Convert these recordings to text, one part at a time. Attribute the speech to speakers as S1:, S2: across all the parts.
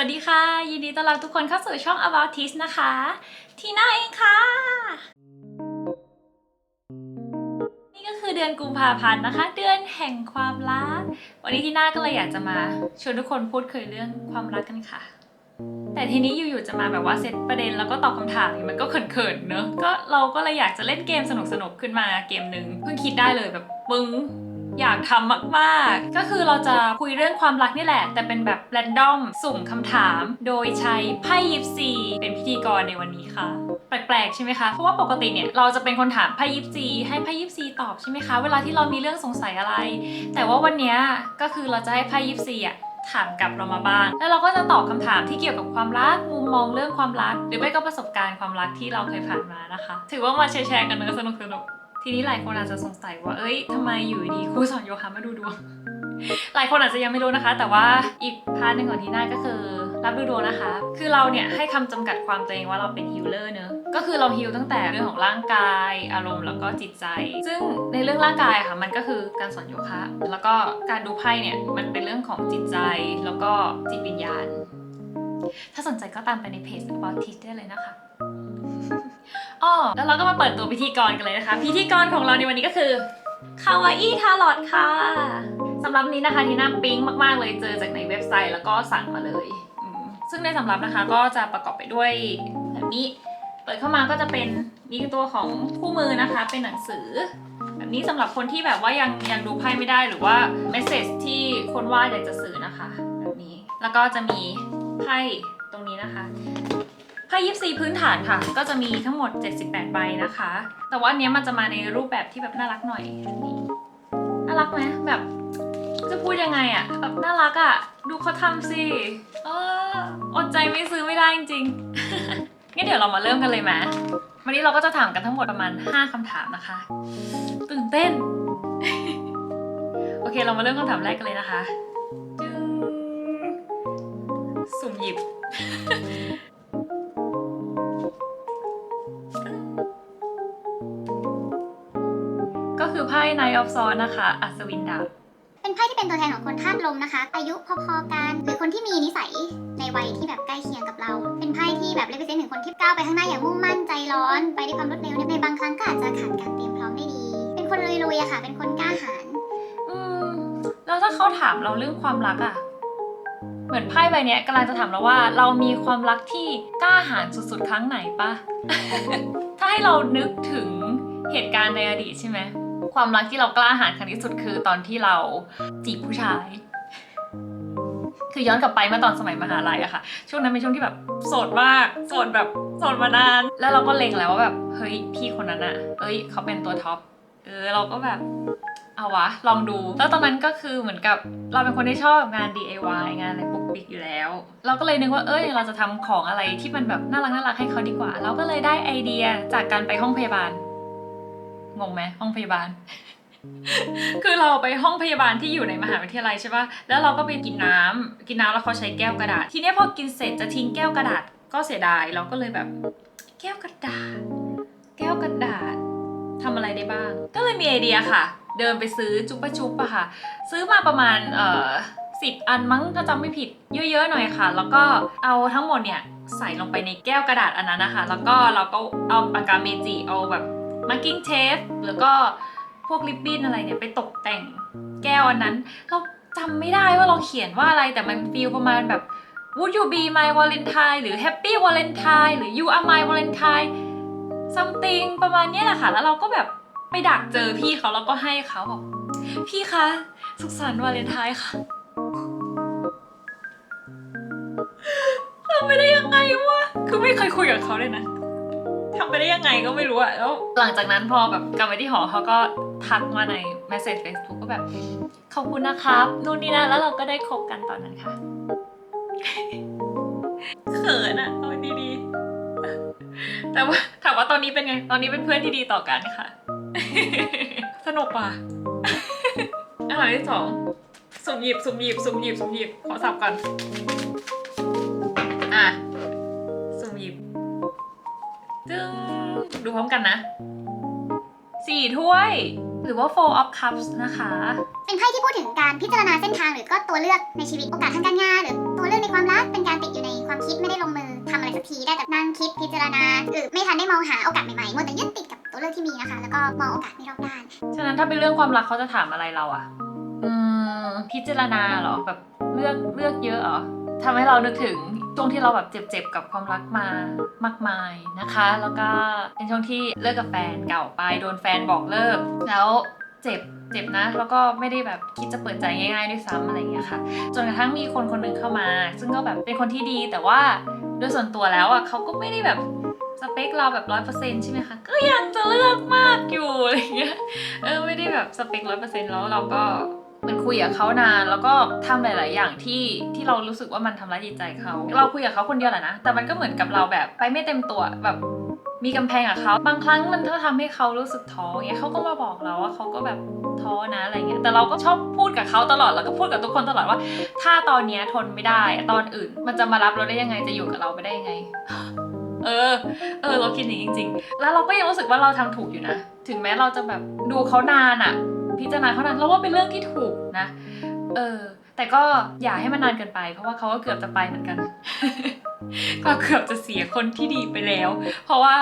S1: วัสดีค่ะ ยินดีต้อนรับทุกคนเข้าสู่ช่อง About Tis นะคะ ทีน่าเองค่ะ นี่ก็คือเดือนกุมภาพันธ์นะคะ เดือนแห่งความรัก วันนี้ทีน่าก็เลยอยากจะมาชวนทุกคนพูดคุยเรื่องความรักกันค่ะ แต่ทีนี้อยู่ๆจะมาแบบว่าเซตประเด็นแล้วก็ตอบคำถามมันก็เขินๆเนอะก็เราก็เลยอยากจะเล่นเกมสนุกๆขึ้นมาเกมหนึ่งเพิ่งคิดได้เลยแบบปึ้ง อยากทำมากๆ ก็คือเราจะคุยเรื่องความรักนี่แหละ แต่เป็นแบบแรนดอมสุ่มคำถาม โดยใช้ไพ่ยิปซีเป็นพิธีกรในวันนี้ค่ะ แปลกๆใช่ไหมคะ เพราะว่าปกติเนี่ยเราจะเป็นคนถามไพ่ยิปซีให้ไพ่ยิปซีตอบใช่ไหมคะ เวลาที่เรามีเรื่องสงสัยอะไร แต่ว่าวันนี้ก็คือเราจะให้ไพ่ยิปซีอะถามกับเรามาบ้าง แล้วเราก็จะตอบคำถามที่เกี่ยวกับความรัก มุมมองเรื่องความรัก หรือไม่ก็ประสบการณ์ความรักที่เราเคยผ่านมานะคะ ถือว่ามาแชร์กันเนอะสนุกสนุก ทีนี้หลายคนอาจจะสงสัยว่า เอ้ยทำไมอยู่ดีครูสอนโยคะมาดูดวง หลายคนอาจจะยังไม่รู้นะคะ แต่ว่าอีกพาร์ทหนึ่งของที่น่าก็คือ รับดูดวงนะคะ คือเราเนี่ยให้คำจำกัดความตัวเองว่าเราเป็นฮิลเลอร์เนอะก็คือเราฮิลตั้งแต่เรื่องของร่างกาย อารมณ์แล้วก็จิตใจ ซึ่งในเรื่องร่างกายอะค่ะ มันก็คือการสอนโยคะ แล้วก็การดูไพ่เนี่ยมันเป็นเรื่องของจิตใจ แล้วก็จิตวิญญาณ ถ้าสนใจก็ตามไปในเพจ about t i s ได้เลยนะคะ อ๋อแล้วเราก็มาเปิดตัวพิธีกรกันเลยนะคะ พิธีกรของเราในวันนี้ก็คือคาวาอี้ทาลอดค่ะสำหรับนี้นะคะที่น่าปิ๊งมากๆเลยเจอจากในเว็บไซต์แล้วก็สั่งมาเลยอืมซึ่งในสำรับนะคะก็จะประกอบไปด้วยแบบนี้ เปิดเข้ามาก็จะเป็นนี่คือตัวของคู่มือนะคะเป็นหนังสือ แบบนี้สำหรับคนที่แบบว่ายังยังดูไพ่ไม่ได้หรือว่าเมสเซจที่คนวาดอยากจะสื่อนะคะ แบบนี้แล้วก็จะมีไพ่ ไพ่ยิปซีพื้นฐานค่ะ ก็จะมีทั้งหมด 78 ใบนะคะ แต่ว่าอันเนี้ยมันจะมาในรูปแบบที่แบบน่ารักหน่อยนี้น่ารักไหมแบบ จะพูดยังไงอะแบบน่ารักอะดูเขาทำสิเอออดใจไม่ซื้อไม่ได้จริงๆ งั้นเดี๋ยวเรามาเริ่มกันเลยไหมวันนี้เราก็จะถามกันทั้งหมดประมาณ 5คำถามนะคะ ตื่นเต้น โอเคเรามาเริ่มคำถามแรกกันเลยนะคะจึงสุ่มหยิบ คือไพ่ Knight of Swords นะคะ อัศวินดาบ
S2: เป็นไพ่ที่เป็นตัวแทนของคนธาตุลมนะคะ อายุพอๆกันหรือคนที่มีนิสัยในวัยที่แบบใกล้เคียงกับเรา เป็นไพ่ที่แบบเลเวเซนถึงคนที่ก้าวไปข้างหน้าอย่างมุ่งมั่นใจร้อน ไปด้วยความรวดเร็วในบางครั้งก็อาจจะขาดการเตรียมพร้อมได้ดี เป็นคนลุยๆอะค่ะ เป็นคนกล้าหาญ
S1: อืมแล้วถ้าเขาถามเราเรื่องความรักอะเหมือนไพ่ใบเนี้ยกำลังจะถามเราว่าเรามีความรักที่กล้าหาญสุดๆ ครั้งไหนปะ ถ้าให้เรานึกถึงเหตุการณ์ในอดีตใช่ไหม ความรักที่เรากล้าหาญครั้งที่สุดคือตอนที่เราจีบผู้ชาย คือย้อนกลับไปเมื่อตอนสมัยมหาลัยอะค่ะ ช่วงนั้นเป็นช่วงที่แบบโสดมากโสดแบบโสดมานาน แล้วเราก็เล็งแล้วว่าแบบเฮ้ยพี่คนนั้นอะเอ้ยเขาเป็นตัวท็อปเออเราก็แบบเอาวะ ลองดู แล้วตอนนั้นก็คือเหมือนกับเราเป็นคนที่ชอบงาน DIY งานอะไรปุกปิกอยู่แล้ว เราก็เลยนึกว่าเอ้ยเราจะทำของอะไรที่มันแบบน่ารักน่ารักให้เขาดีกว่า เราก็เลยได้ไอเดียจากการไปห้องพยาบาล งงไหมห้องพยาบาล คือเราไปห้องพยาบาลที่อยู่ในมหาวิทยาลัยใช่ปะแล้วเราก็ไปกินน้ำกินน้ำแล้วเขาใช้แก้วกระดาษ ทีนี้พอกินเสร็จจะทิ้งแก้วกระดาษก็เสียดาย เราก็เลยแบบ แก้วกระดาษ แก้วกระดาษทำอะไรได้บ้าง ก็เลยมีไอเดียค่ะ เดินไปซื้อจุ๊บปะจุ๊บอะค่ะ ซื้อมาประมาณเอ่อสิบอันมั้งถ้าจำไม่ผิดเยอะๆหน่อยค่ะ แล้วก็เอาทั้งหมดเนี่ยใส่ลงไปในแก้วกระดาษอันนั้นนะคะ แล้วก็เราก็เอาปากกาเมจิเอาแบบ มาร์กิ้งเทปแล้วก็พวกริบบิ้นอะไรเนี่ยไปตกแต่งแก้วอันนั้นเราจำไม่ได้ว่าเราเขียนว่าอะไรแต่มันฟีลประมาณแบบ Would you be my Valentine หรือ Happy Valentine หรือ You are my Valentine something ประมาณนี้แหละค่ะ แล้วเราก็แบบไปดักเจอพี่เขาแล้วก็ให้เขาบอกพี่คะ สุขสันต์วาเลนไทน์ค่ะทำไปได้ยังไงวะ คือไม่เคยคุยกับเขาเลยนะ ทำไปได้ยังไงก็ไม่รู้อะแล้วหลังจากนั้นพอแบบกลับไปที่หอเขาก็ทักมาใน message Facebook ก็แบบ ขอบคุณนะครับนู่นนี่นะแล้วเราก็ได้คบกันตอนนั้นค่ะเขินอะเอาดีๆ แต่ว่าถามว่าตอนนี้เป็นไง ตอนนี้เป็นเพื่อนที่ดีต่อกันค่ะ สนุกว่ะอาหารที่สองสุ่มหยิบสุ่มหยิบสุ่มหยิบสุ่มหยิบขอสับก่อน อะสุ่มหยิบ ดึงดูพร้อมกันนะสี่ถ้วย หรือว่า four of cups นะคะ
S2: เป็นไพ่ที่พูดถึงการพิจารณาเส้นทางหรือก็ตัวเลือกในชีวิตโอกาสทางการงานหรือตัวเลือกในความรักเป็นการติดอยู่ในความคิดไม่ได้ลงมือทำอะไรสักทีได้แต่นั่งคิดพิจารณาหรือไม่ทันได้มองหาโอกาสใหม่ๆมัวแต่ยึดติดกับตัวเลือกที่มีนะคะ แล้วก็มองโอกาสในรอบด้าน
S1: ฉะนั้นถ้าเป็นเรื่องความรักเขาจะถามอะไรเราอะอืมพิจารณาเหรอแบบเลือกเลือกเยอะเหรอทำให้เรานึกถึง ช่วงที่เราแบบเจ็บๆกับความรักมามากมายนะคะ แล้วก็เป็นช่วงที่เลิกกับแฟนเก่าไปโดนแฟนบอกเลิก แล้วเจ็บเจ็บนะ แล้วก็ไม่ได้แบบคิดจะเปิดใจง่ายๆด้วยซ้ำอะไรอย่างเงี้ยค่ะ จนกระทั่งมีคนคนหนึงเข้ามา ซึ่งก็แบบเป็นคนที่ดีแต่ว่าโดยส่วนตัวแล้วอะเขาก็ไม่ได้แบบสเปคเราแบบร้อยเปอร์เซ็นต์ใช่ไหมคะ ก็ยังจะเลือกมากอยู่อะไรอย่างเงี้ย เออไม่ได้แบบสเปคร้อยเปอร์เซ็นต์แล้วเราก็ เหมันคุยกับเขานานแล้วก็ทำหลาย ๆ อย่างที่ที่เรารู้สึกว่ามันทำร้ายจิตใจเขา เราคุยกับเขาคนเดียวแหละนะ แต่มันก็เหมือนกับเราแบบไปไม่เต็มตัวแบบมีกำแพงกับเขาบางครั้งมันก็ทำให้เขารู้สึกท้ออย่างเงี้ยเขาก็มาบอกเราว่าเขาก็แบบท้อนะอะไรเงี้ยแต่เราก็ชอบพูดกับเขาตลอดแล้วก็พูดกับทุกคนตลอดว่า ถ้าตอนเนี้ยทนไม่ได้ตอนอื่น มันจะมารับเราได้ยังไงจะอยู่กับเราไปได้ยังไง เออ เออเราคิดอย่างนี้จริง ๆ แล้วเราก็ยังรู้สึกว่าเราทำถูกอยู่นะ ถึงแม้เราจะแบบดูเขานานอะ พิจารณาเขานานเราว่าเป็นเรื่องที่ถูกนะ เออ แต่ก็อย่าให้มันนานเกินไป เพราะว่าเขาก็เกือบจะไปเหมือนกัน ก็เกือบจะเสียคนที่ดีไปแล้ว เพราะว่า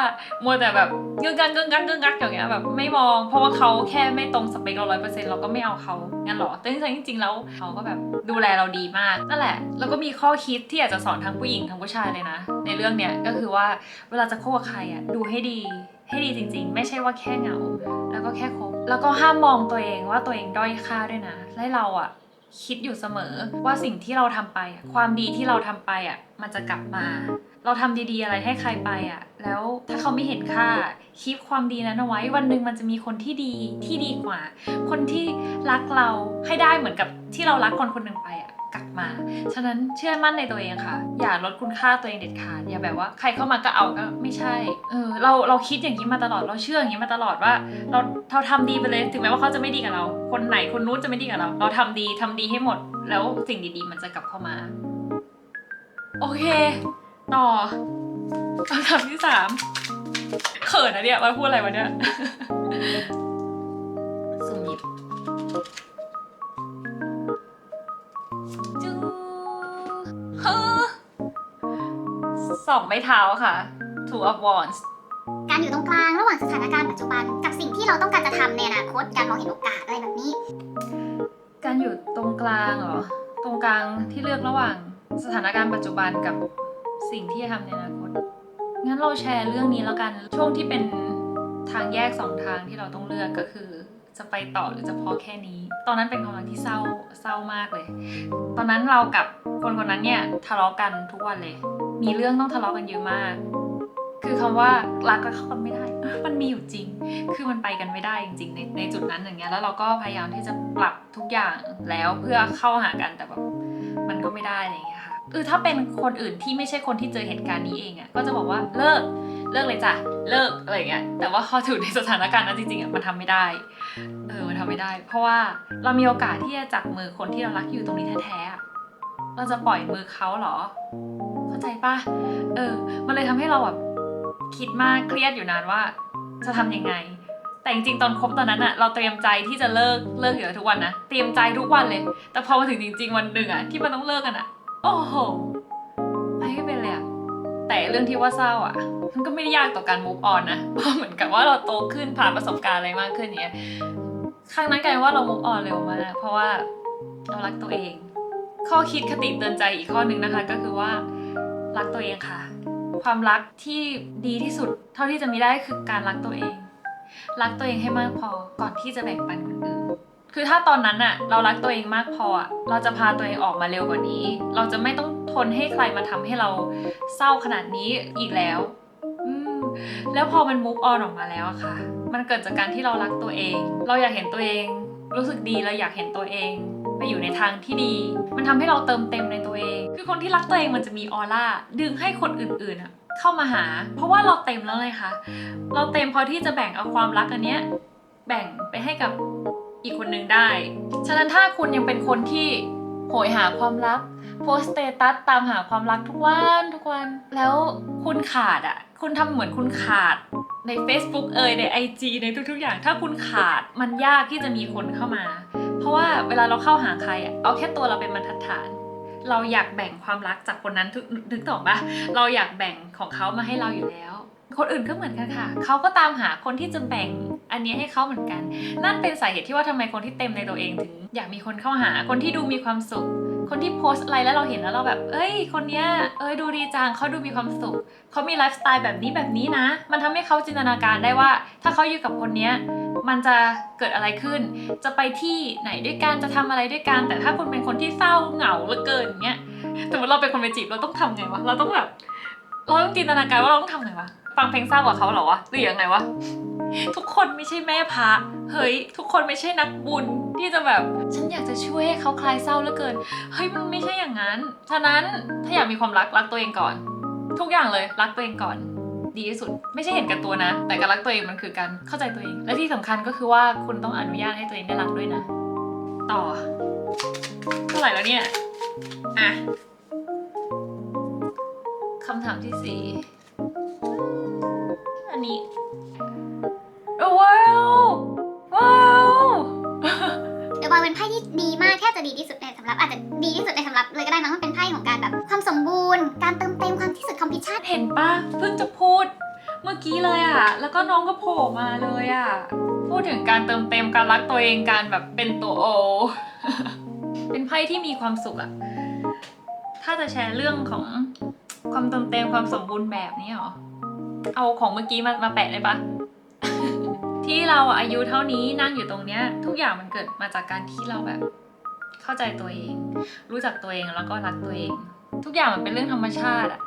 S1: มัวแต่แบบเงื้อกังเงื้อกังเงื้อกักอย่างเงี้ยแบบไม่มอง เพราะว่าเขาแค่ไม่ตรงสเปคเราร้อยเปอร์เซ็นต์เราก็ไม่เอาเขางั้นหรอแต่จริงๆแล้วเขาก็แบบดูแลเราดีมากนั่นแหละ แล้วก็มีข้อคิดที่อยากจะสอนทั้งผู้หญิงทั้งผู้ชายเลยนะ ในเรื่องเนี้ยก็คือว่าเวลาจะคบกับใครอะดูให้ดีให้ดีจริง ๆ ไม่ใช่ว่าแค่เหงา แล้วก็แค่คบ แล้วก็ห้ามมองตัวเองว่าตัวเองด้อยค่าด้วยนะ และเราอะคิดอยู่เสมอว่าสิ่งที่เราทำไป ความดีที่เราทำไปอะมันจะกลับมา เราทำดีๆอะไรให้ใครไปอะแล้วถ้าเขาไม่เห็นค่าคีปความดีนั้นเอาไว้ วันหนึ่งมันจะมีคนที่ดีที่ดีกว่า คนที่รักเราให้ได้เหมือนกับที่เรารักคนคนหนึ่งไปอะ กลับมา ฉะนั้นเชื่อมั่นในตัวเองค่ะ อย่าลดคุณค่าตัวเองเด็ดขาด อย่าแบบว่าใครเข้ามาก็เอาก็ไม่ใช่ เออเราเราคิดอย่างนี้มาตลอด เราเชื่ออย่างนี้มาตลอดว่า เราเราทำดีไปเลย ถึงแม้ว่าเขาจะไม่ดีกับเรา คนไหนคนนู้นจะไม่ดีกับเรา เราทำดีทำดีให้หมด แล้วสิ่งดีๆ มันจะกลับเข้ามา โอเค ต่อคำถามที่สามเขินนะเนี่ยมาพูดอะไรวะเนี่ย สองไม้เท้าค่ะ two of wands
S2: การอยู่ตรงกลางระหว่างสถานการณ์ปัจจุบัน กับสิ่งที่เราต้องการจะทำในอนาคตการมองเห็นโอกาสอะไรแบบนี้
S1: การอยู่ตรงกลางเหรอ ตรงกลางที่เลือกระหว่างสถานการณ์ปัจจุบันกับสิ่งที่จะทำในอนาคต งั้นเราแชร์เรื่องนี้แล้วกัน ช่วงที่เป็นทางแยกสองทางที่เราต้องเลือกก็คือจะไปต่อหรือจะพอแค่นี้ ตอนนั้นเป็นความรักที่เศร้าเศร้ามากเลย ตอนนั้นเรากับคนคนนั้นเนี่ยทะเลาะกันทุกวันเลย มีเรื่องต้องทะเลาะกันเยอะมาก คือคำว่ารักก็เข้ากันไม่ได้ มันมีอยู่จริง คือมันไปกันไม่ได้จริงๆในในจุดนั้นอย่างเงี้ย แล้วเราก็พยายามที่จะปรับทุกอย่างแล้วเพื่อเข้าหากันแต่แบบมันก็ไม่ได้อะไรอย่างเงี้ยค่ะเออถ้าเป็นคนอื่นที่ไม่ใช่คนที่เจอเหตุการณ์นี้เองอะ่ะก็จะบอกว่าเลิกเลิกเลยจ้ะเลิกอะไรเงี้ยแต่ว่าพอถึงในสถานการณ์นั้นจริงๆอะมันทำไม่ได้เออมันทำไม่ได้ เพราะว่าเรามีโอกาสที่จะจับมือคนที่เรารักอยู่ตรงนี้แท้ๆเราจะปล่อยมือเขาเหรอ เข้าใจปะเออ มันเลยทำให้เราแบบคิดมากเครียดอยู่นานว่า จะทำยังไง แต่จริงๆตอนคบตอนนั้นอะเราเตรียมใจที่จะเลิกเลิกอยู่แล้วทุกวันนะเตรียมใจทุกวันเลย แต่พอมาถึงจริง ๆ วันหนึ่งอะที่มันต้องเลิกกันอะโอ้โหไปไม่เป็นเลยอะแต่เรื่องที่ว่าเศร้าอะมันก็ไม่ได้ยากต่อการ move on นะเพราะเหมือนกับว่าเราโตขึ้นผ่านประสบการณ์อะไรมากขึ้นอย่างเงี้ยครั้งนั้นกลายว่าเรา move on เร็วมากเพราะว่าเรารักตัวเอง ข้อคิดคติเตือนใจอีกข้อหนึ่งนะคะก็คือว่า รักตัวเองค่ะ ความรักที่ดีที่สุด เท่าที่จะมีได้คือการรักตัวเอง รักตัวเองให้มากพอก่อนที่จะแบ่งปันคนอื่นคือถ้าตอนนั้นอะเรารักตัวเองมากพออะเราจะพาตัวเองออกมาเร็วกว่านี้ เราจะไม่ต้องทนให้ใครมาทำให้เราเศร้าขนาดนี้อีกแล้วอแล้วพอมัน move on ออกมาแล้วอะค่ะ มันเกิดจากการที่เรารักตัวเอง เราอยากเห็นตัวเอง รู้สึกดีเราอยากเห็นตัวเอง อยู่ในทางที่ดี มันทำให้เราเติมเต็มในตัวเอง คือคนที่รักตัวเองมันจะมีออร่าดึงให้คนอื่นๆอะเข้ามาหา เพราะว่าเราเต็มแล้วเลยค่ะ เราเต็มพอที่จะแบ่งเอาความรักอันเนี้ยแบ่งไปให้กับอีกคนนึงได้ ฉะนั้นถ้าคุณยังเป็นคนที่โหยหาความรัก โพสต์เตตัสตามหาความรักทุกวันทุกวัน แล้วคุณขาดอะ คุณทำเหมือนคุณขาดใน Facebook เอ่ยใน IG ในทุกๆอย่าง ถ้าคุณขาดมันยากที่จะมีคนเข้ามา เพราะว่าเวลาเราเข้าหาใครอะเอาแค่ตัวเราเป็นบรรทัดฐาน เราอยากแบ่งความรักจากคนนั้นถึกนึกต่อปะเราอยากแบ่งของเขามาให้เราอยู่แล้ว คนอื่นก็เหมือนกันค่ะ เขาก็ตามหาคนที่จะแบ่งอันนี้ให้เขาเหมือนกัน นั่นเป็นสาเหตุที่ว่าทำไมคนที่เต็มในตัวเองถึง อยากมีคนเข้าหาคนที่ดูมีความสุข คนที่โพสต์อะไรแล้วเราเห็นแล้วเราแบบ เอ้ย คนเนี้ย เอ้ยดูดีจังเขาดูมีความสุขเขามีไลฟ์สไตล์แบบนี้แบบนี้นะ มันทำให้เขาจินตนาการได้ว่า ถ้าเขาอยู่กับคนเนี้ยมันจะเกิดอะไรขึ้น จะไปที่ไหนด้วยกัน จะทำอะไรด้วยกัน แต่ถ้าคุณเป็นคนที่เศร้าเหงาเหลือเกินเงี้ย สมมติเราเป็นคนไปจีบเราต้องทำไงวะ เราต้องแบบ เราต้องจินตนาการว่าเราต้องทำไงวะ ฟังเพลงเศร้ากับเขาเหรอวะหรือยังไงวะทุกคนไม่ใช่แม่พระเฮ้ย ทุกคนไม่ใช่นักบุญที่จะแบบฉันอยากจะช่วยให้เขาคลายเศร้าเหลือเกินเฮ้ยมันไม่ใช่อย่างนั้น ฉะนั้นถ้าอยากมีความรักรักตัวเองก่อน ทุกอย่างเลยรักตัวเองก่อนดีที่สุด ไม่ใช่เห็นกันตัวนะ แต่การรักตัวเองมันคือการเข้าใจตัวเอง และที่สำคัญก็คือว่าคุณต้องอนุญาตให้ตัวเองได้รักด้วยนะ ต่อเท่าไหร่แล้วเนี่ยอะคำถามที่สี่ นนี้โอ้ว้าว ว้าว
S2: เดอะบอยเป็นไพ่ที่ดีมากแทบจะดีที่สุดในสำหรับอาจจะดีที่สุดในสำหรับเลยก็ได้มั้งมันเป็นไพ่ของการแบบความสมบูรณ์ การเติมเต็มความที่สุดคอมพิชชั่น
S1: เห็นปะเพิ่งจะพูด เมื่อกี้เลยอะแล้วก็น้องก็โผล่มาเลยอะพูดถึงการเติมเต็มการรักตัวเองการแบบเป็นตัวโอ เป็นไพ่ที่มีความสุขอะถ้าจะแชร์เรื่องของความเติมเต็มความสมบูรณ์แบบนี้เหรอ เอาของเมื่อกี้มามาแปะได้ปะ ที่เราอายุเท่านี้นั่งอยู่ตรงเนี้ย ทุกอย่างมันเกิดมาจากการที่เราแบบ เข้าใจตัวเอง รู้จักตัวเองแล้วก็รักตัวเอง ทุกอย่างมันเป็นเรื่องธรรมชาติอะ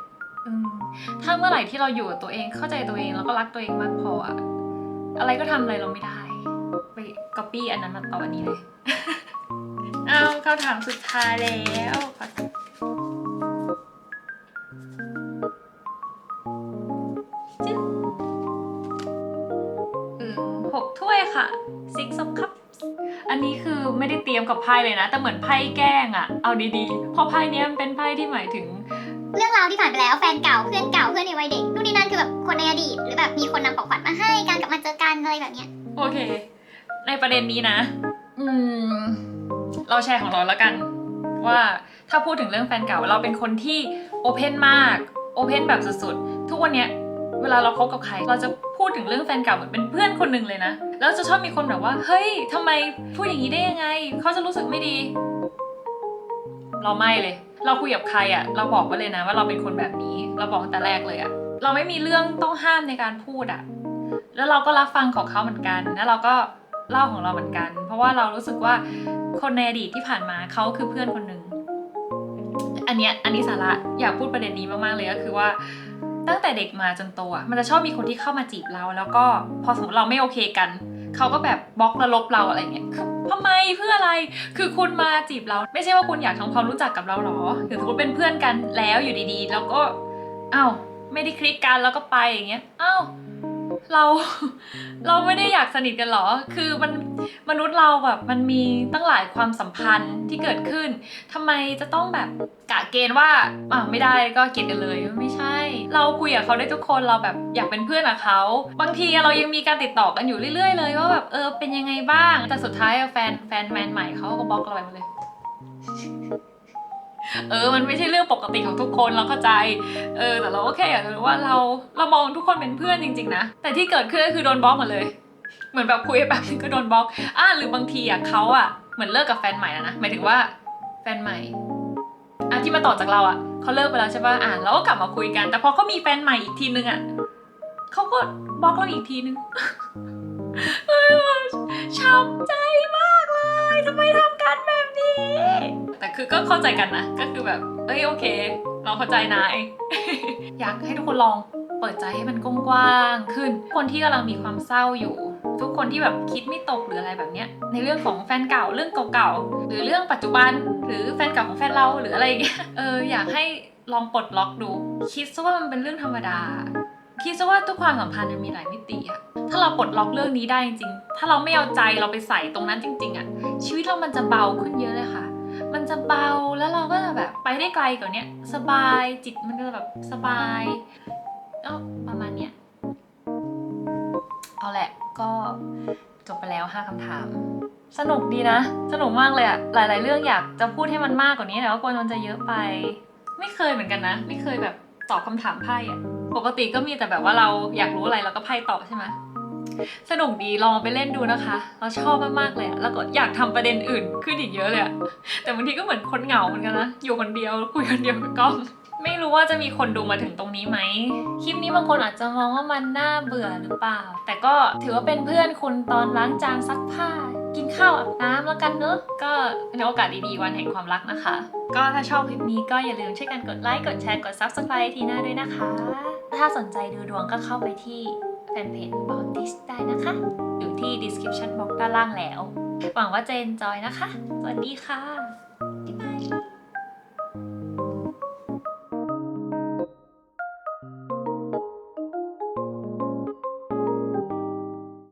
S1: ถ้าเมื่อไหร่ที่เราอยู่กับตัวเองเข้าใจตัวเองแล้วก็รักตัวเองมากพออะอะไรก็ทำอะไรเราไม่ได้ไปก๊อปปี้อันนั้นมาต่ออันนี้เลย เอาเข้าถามสุดท้ายแล้วขอ กับไพ่เลยนะ แต่เหมือนไพ่แกล้งอะเอาดีๆ เพราะไพ่เนี้ยมันเป็นไพ่ที่หมายถึง
S2: เรื่องราวที่ผ่านไปแล้วแฟนเก่าเพื่อนเก่าเพื่อนในวัยเด็กนู่นนี่นั่นคือแบบคนในอดีต หรือแบบมีคนนำของขวัญมาให้การกลับมาเจอกันอะไรแบบเนี้ย
S1: โอเค ในประเด็นนี้นะ อืม เราแชร์ของเราแล้วกัน ว่าถ้าพูดถึงเรื่องแฟนเก่าเราเป็นคนที่โอเพนมากโอเพนแบบสุดๆทุกวันเนี้ยเวลาเราคบกับใคร เราจะพูดถึงเรื่องแฟนเก่าเหมือนเป็นเพื่อนคนหนึ่งเลยนะ แล้วจะชอบมีคนแบบว่า เฮ้ยทำไมพูดอย่างนี้ได้ยังไง เขาจะรู้สึกไม่ดี เราไม่เลย เราคุยกับใครอะเราบอกไว้เลยนะว่าเราเป็นคนแบบนี้ เราบอกตั้งแต่แรกเลยอะเราไม่มีเรื่องต้องห้ามในการพูดอะแล้วเราก็รับฟังของเขาเหมือนกัน แล้วเราก็เล่าของเราเหมือนกัน เพราะว่าเรารู้สึกว่าคนในอดีตที่ผ่านมาเขาคือเพื่อนคนหนึ่งอันเนี้ยอันนี้สาระอยากพูดประเด็นนี้มากๆเลยก็คือว่า ตั้งแต่เด็กมาจนโตอะมันจะชอบมีคนที่เข้ามาจีบเรา แล้วก็พอสมมติเราไม่โอเคกัน เขาก็แบบบล็อกแล้วลบเราอะไรเงี้ยคือทำไมเพื่ออะไรคือคุณมาจีบเรา ไม่ใช่ว่าคุณอยากทำความรู้จักกับเราหรอหรือสมมติเป็นเพื่อนกันแล้วอยู่ดีๆ แล้วก็อ้าวไม่ได้คลิกกันแล้วก็ไปอย่างเงี้ยอ้าว เรา เราไม่ได้อยากสนิทกันหรอ คือมันมนุษย์เราแบบมันมีตั้งหลายความสัมพันธ์ที่เกิดขึ้นทำไมจะต้องแบบกะเกณฑ์ว่าอ่าไม่ได้ก็เกลียดกันเลยไม่ใช่ เราคุยกับเขาได้ทุกคนเราแบบอยากเป็นเพื่อนกับเขา บางทีเรายังมีการติดต่อกันอยู่เรื่อย ๆ เลยว่าแบบเออเป็นยังไงบ้างแต่สุดท้ายอะแฟนแฟนแมนใหม่เขาก็บล็อกเราไปหมดเลย เออ มันไม่ใช่เรื่องปกติของทุกคนเราเข้าใจ เออ แต่เราก็แค่อยากจะรู้ว่าเราเรามองทุกคนเป็นเพื่อนจริง ๆ นะ แต่ที่เกิดขึ้นก็คือโดนบล็อกหมดเลย เหมือนแบบคุยไปแบบนึงก็โดนบล็อก อ่าหรือบางทีอะเขาอะเหมือนเลิกกับแฟนใหม่แล้วนะ หมายถึงว่าแฟนใหม่อะที่มาต่อจากเราอะเขาเลิกไปแล้วใช่ป่ะ อ่าเราก็กลับมาคุยกัน แต่พอเขามีแฟนใหม่อีกทีนึงอะเขาก็บล็อกเราอีกทีนึงช้ำใจมาก ทำไมทำกันแบบนี้ แต่คือก็เข้าใจกันนะ ก็คือแบบ เอ้ยโอเค เราเข้าใจนาย อยากให้ทุกคนลองเปิดใจให้มันกว้างขึ้น คนที่กำลังมีความเศร้าอยู่ ทุกคนที่แบบคิดไม่ตกหรืออะไรแบบเนี้ย ในเรื่องของแฟนเก่าเรื่องเก่าๆหรือเรื่องปัจจุบัน หรือแฟนเก่าของแฟนเราหรืออะไรอย่างเงี้ย เอออยากให้ลองปลดล็อกดู คิดซะว่ามันเป็นเรื่องธรรมดา คิดซะว่าทุกความสัมพันธ์มันมีหลายมิติอะถ้าเราปลดล็อกเรื่องนี้ได้จริงๆ ถ้าเราไม่เอาใจเราไปใส่ตรงนั้นจริง ๆอะ ชีวิตเรามันจะเบาขึ้นเยอะเลยค่ะ มันจะเบาแล้วเราก็จะแบบไปได้ไกลกว่านี้สบายจิตมันก็จะแบบสบายก็ประมาณเนี้ยเอาแหละก็จบไปแล้วห้าคำถาม สนุกดีนะ สนุกมากเลยอะหลาย ๆ เรื่องอยากจะพูดให้มันมากกว่านี้แต่ว่ากลัวมันจะเยอะไป ไม่เคยเหมือนกันนะ ไม่เคยแบบตอบคำถามไพ่อะปกติก็มีแต่แบบว่าเราอยากรู้อะไรเราก็ไพ่ตอบใช่ไหม สนุกดีลองไปเล่นดูนะคะ เราชอบมากๆเลยอะแล้วก็อยากทำประเด็นอื่นขึ้นอีกเยอะเลยอะแต่บางทีก็เหมือนคนเหงาเหมือนกันนะ อยู่คนเดียวคุยคนเดียวกับกล้องไม่รู้ว่าจะมีคนดูมาถึงตรงนี้ไหม คลิปนี้บางคนอาจจะมองว่ามันน่าเบื่อหรือเปล่า แต่ก็ถือว่าเป็นเพื่อนคุณตอนล้างจานซักผ้า กินข้าวอาบน้ำแล้วกันเนอะ ก็เป็นโอกาสดีๆวันแห่งความรักนะคะ ก็ถ้าชอบคลิปนี้ก็อย่าลืมช่วยกันกดไลค์ กดแชร์ กด subscribe ทีหน้าด้วยนะคะ ถ้าสนใจดูดวงก็เข้าไปที่ แฟนเพจ About This ได้นะคะ อยู่ที่ description box ด้านล่างแล้ว หวังว่าจะ enjoy นะคะ สวัสดีค่ะ